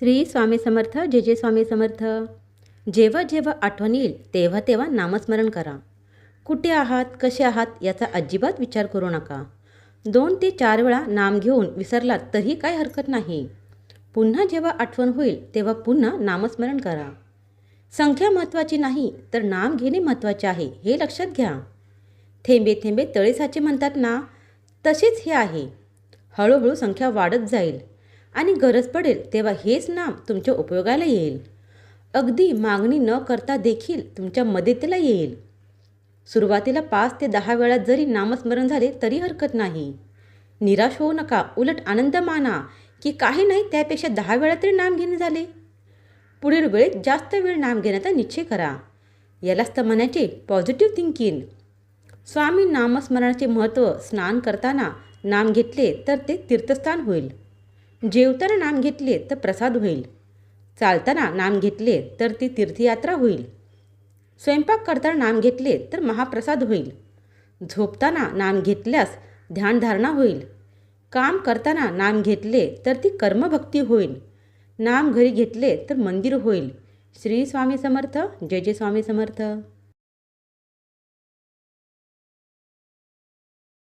श्री स्वामी समर्थ जे जे स्वामी समर्थ. जेव्हा जेव्हा आठवण येईल तेव्हा तेव्हा नामस्मरण करा. कुठे आहात कसे आहात याचा अजिबात विचार करू नका. दोन ते चार वेळा नाम घेऊन विसरलात तरी काय हरकत नाही. पुन्हा जेव्हा आठवण होईल तेव्हा पुन्हा नामस्मरण करा. संख्या महत्त्वाची नाही तर नाम घेणे महत्त्वाचे आहे हे लक्षात घ्या. थेंबे थेंबे तळेसाचे म्हणतात ना तसेच हे आहे. हळूहळू संख्या वाढत जाईल. आणि गरज पडेल तेव्हा हेच नाम तुमच्या उपयोगाला येईल. अगदी मागणी न करता देखील तुमच्या मदतीला येईल. सुरुवातीला पाच ते दहा वेळा जरी नामस्मरण झाले तरी हरकत नाही. निराश होऊ नका उलट आनंद माना की काही नाही त्यापेक्षा दहा वेळा तरी नाम घेणे झाले. पुढील वेळेत जास्त वेळ नाम घेण्याचा निश्चय करा. यालाच तर म्हणायचे पॉझिटिव्ह थिंकिंग स्वामी नामस्मरणाचे महत्त्व स्नान करताना नाम घेतले तर ते तीर्थस्थान होईल. जेवताना नाम घेतले तर प्रसाद होईल. चालताना नाम घेतले तर ती तीर्थयात्रा होईल. स्वयंपाक करताना नाम घेतले तर महाप्रसाद होईल. झोपताना नाम घेतल्यास ध्यानधारणा होईल. काम करताना नाम घेतले तर ती कर्मभक्ती होईल. नाम घरी घेतले तर मंदिर होईल. श्री स्वामी समर्थ. जय जय स्वामी समर्थ.